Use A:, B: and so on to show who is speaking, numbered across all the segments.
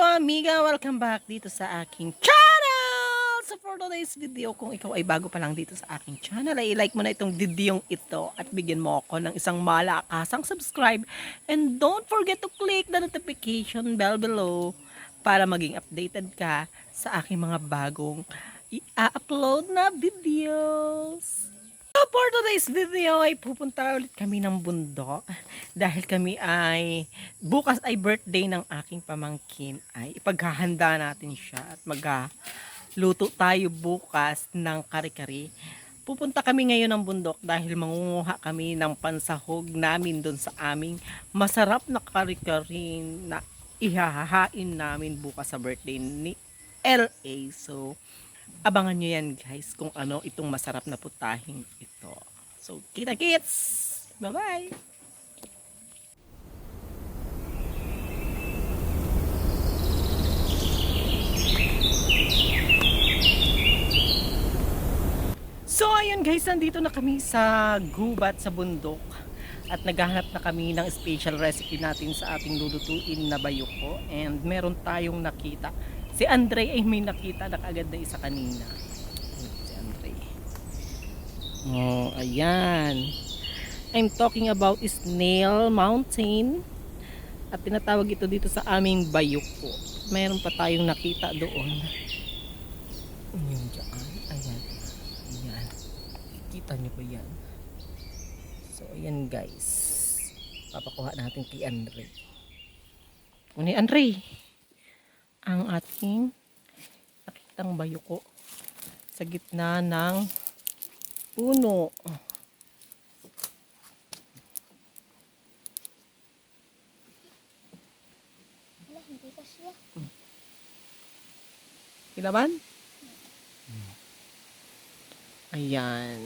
A: amiga! Welcome back dito sa aking channel! So for today's video, kung ikaw ay bago pa lang dito sa aking channel, ay like mo na itong videong ito at bigyan mo ako ng isang malakasang subscribe. And don't forget to click the notification bell below para maging updated ka sa aking mga bagong i-upload na videos. So for today's video ay pupunta ulit kami ng bundok dahil kami ay bukas ay birthday ng aking pamangkin ay ipaghahanda natin siya at magluto tayo bukas ng kare-kare. Pupunta kami ngayon ng bundok dahil mangunguha kami ng pansahog namin doon sa aming masarap na kare-kare na ihahain namin bukas sa birthday ni LA. So, abangan nyo yan guys kung ano itong masarap na putahing ito. So, kita kits! Bye-bye! So, ayun guys, nandito na kami sa gubat sa bundok at naghahanap na kami ng special recipe natin sa ating lulutuin na bayuko and meron tayong nakita Si Andre ay may nakita na kagad na isa kanina. Si Andre. Oh, ayan. I'm talking about Snail Mountain. At tinatawag ito dito sa aming bayuko. Meron pa tayong nakita doon. Yung dyan. Ayan. Ayan. Kita nyo ba yan? So, ayan guys. Papakuha natin kay Andre. Ano Andre? Ang ating nakitang bayuko sa gitna ng puno. Kilaban? Ayan.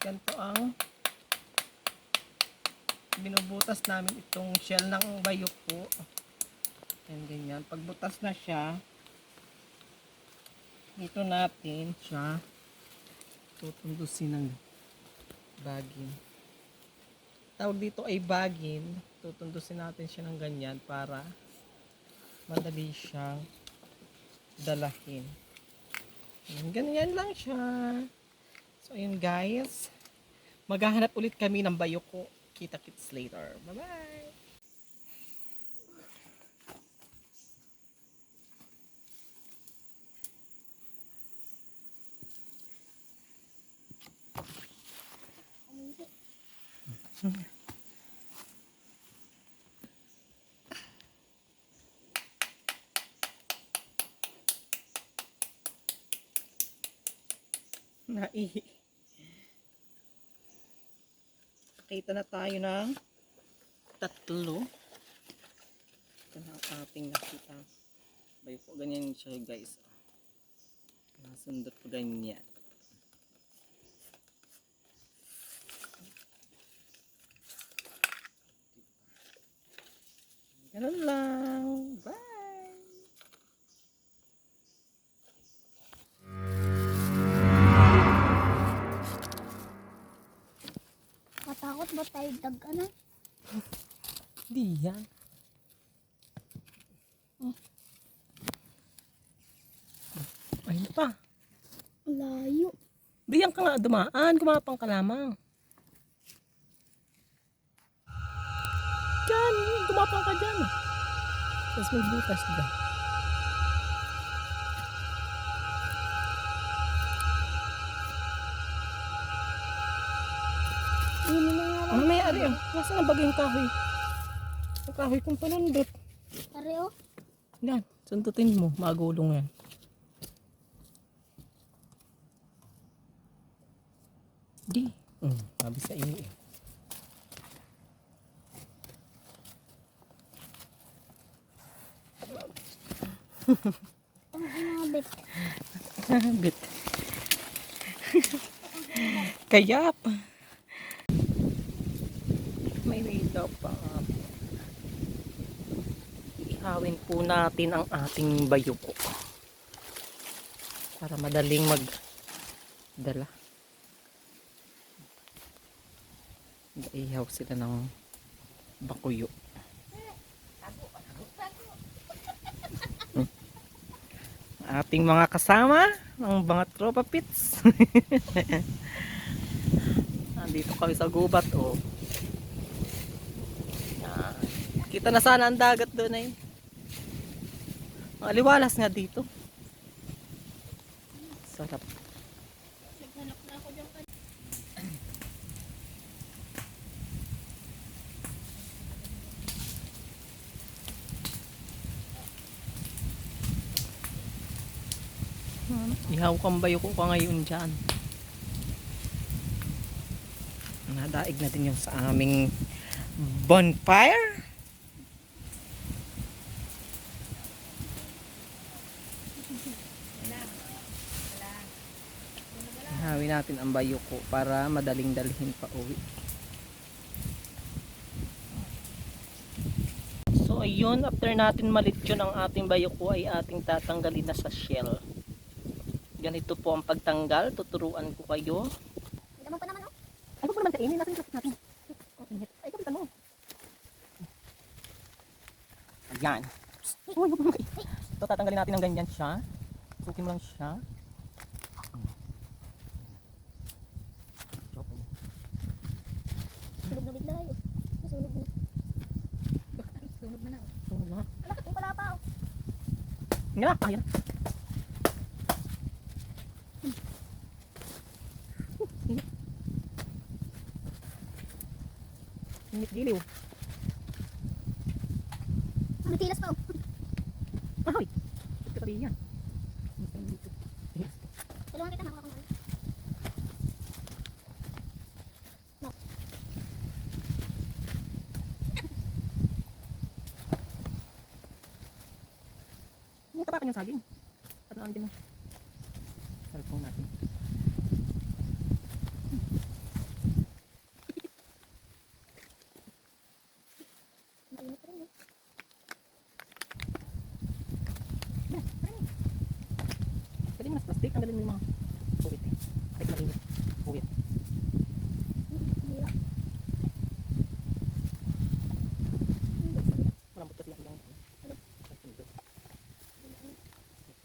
A: Ganito ang binubutas namin itong shell ng bayuko. Yan ganyan. Pagbutas na siya, dito natin siya tutundusin ng bagin. Tawag dito ay bagin. Tutundusin natin siya ng ganyan para madali siyang dalahin. Yan, ganyan lang siya. So, ayun guys. Maghahanap ulit kami ng bayoko. Kita kits later. Bye-bye! Naihi. Nakita na tayo ng tatlo. Ito na ang ating nakita. Bayo po, ganyan siya guys. Nasundot po ganyan. Ganun lang. Yan. Ayun pa.
B: Layo.
A: Diyan ka nga dumaan. Kumapang ka lamang. Diyan. Gumapang ka dyan. Tapos may butas dyan.
B: Na lang.
A: Mamaya, ari. Nasaan ang bagay yung kahoy? Ang kahoy kong panundot.
B: Pare oh.
A: Yan. Sundutin mo. Magulong yan. Di. Mm, sabi sa iyo eh.
B: Inabit.
A: Bit. Kaya pa. May way daw pa. Ihawin po natin ang ating bayuko. Para madaling magdala. Ihaw sila ng bakuyo. Ating mga kasama, ang mga tropa pits. Nandito kami sa gubat, oh. Yan. Kita na sana ang dagat doon eh. Maliwalas nga dito. Sarap.
B: Naghanap na ako dyan.
A: Ihaw kang bayo ko ka ngayon dyan. Nadaig na din yung sa aming bonfire. Ihawin natin ang bayo ko para madaling dalhin pa uwi. So ayun, after natin malit yun ang ating bayo ko ay ating tatanggalin na sa shell. Ganito po ang pagtanggal. Tuturuan ko kayo.
B: Gamon pa naman oh.
A: Ay, mo naman kainin. Nasaan yung plastic natin? Ay, kapitan mo. Ayan. Uy, huwag mo naman kainin. Ito, tatanggalin natin ng ganyan siya. Sukin mo lang siya.
B: Sunog na bigla yun. Nasunog na. Sunog na na.
A: Sunog na.
B: Alak, yung pala pa oh.
A: Nga, ayan. Init diliw.
B: May tilas pa oh.
A: Ahoy! Ito pa yan.
B: Tulungan kita makuha kong ano.
A: Hindi tapakan yung saging. At naan din mo. Natin.
B: Pa rin eh.
A: Pwede sa plastic. Ang galing mo yung mga puwit eh. Kahit malinit. Puwit.
B: Hirap.
A: Malambot kasi ang ilang.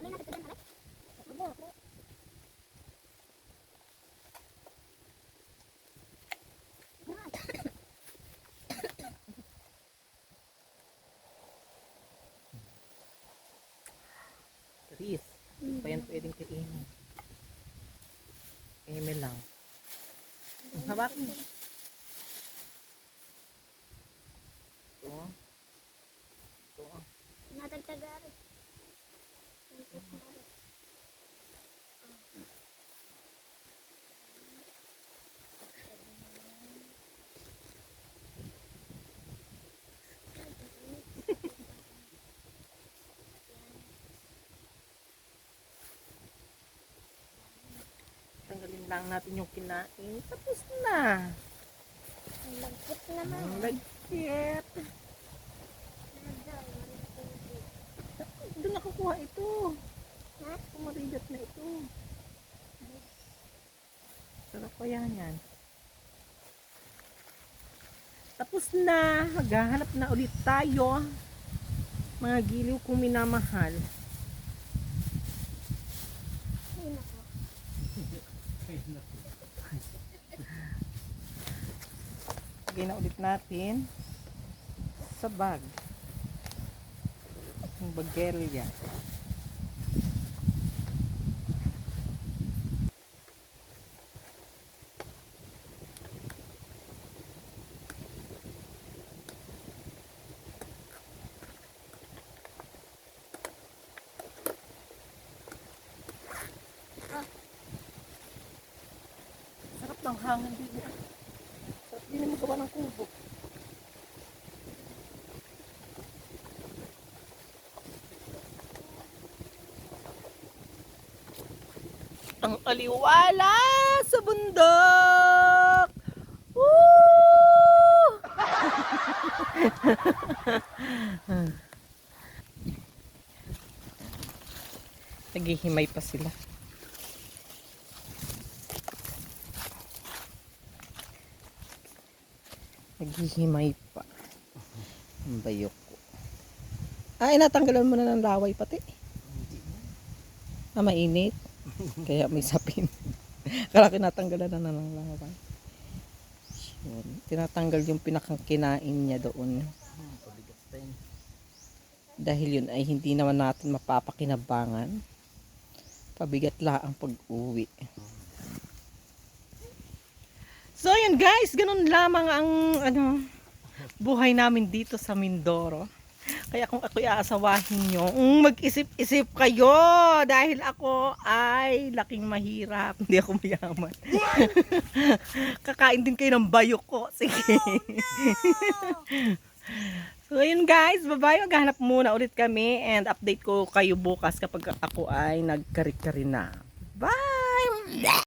B: Ano yung nakita dyan, Alex? Wala, wala.
A: Tris. Hindi pa yan pwedeng kainin. Eme lang. Ang hawak mo. Ito. Ito.
B: Nadagdagan.
A: Tanggalin lang natin yung kinain. Tapos na.
B: Ang lagkit naman.
A: Ang lagkit. Doon nakukuha ito.
B: Ha?
A: Pumarigat na ito. Sarap ko yan yan. Tapos na. Maghahanap na ulit tayo. Mga giliw kong minamahal. Lagay na ulit natin sa bag. Yung bagelya. Sarap ng hangin dito. Sarap din mo gawa ng kubo. Ang aliwala sa bundok! Woo! Naghihimay pa sila. Naghihimay pa. Ang bayok ko. Ay, natanggalan mo na ng laway pati. Ah, mainit. Kaya may sapin. Kala kinatanggalan na ng laway. Yun. Tinatanggal yung pinakang kinain niya doon. Dahil yun ay hindi naman natin mapapakinabangan. Pabigat lang pag-uwi. So yun guys, ganun lamang ang ano buhay namin dito sa Mindoro. Kaya kung ako'y aasawahin nyo, mm, mag-isip-isip kayo dahil ako ay laking mahirap. Hindi ako mayaman. Kakain din kayo ng bayok ko. Sige. so yun guys, bye-bye. Maghanap muna ulit kami and update ko kayo bukas kapag ako ay nagkari-kari na. Bye!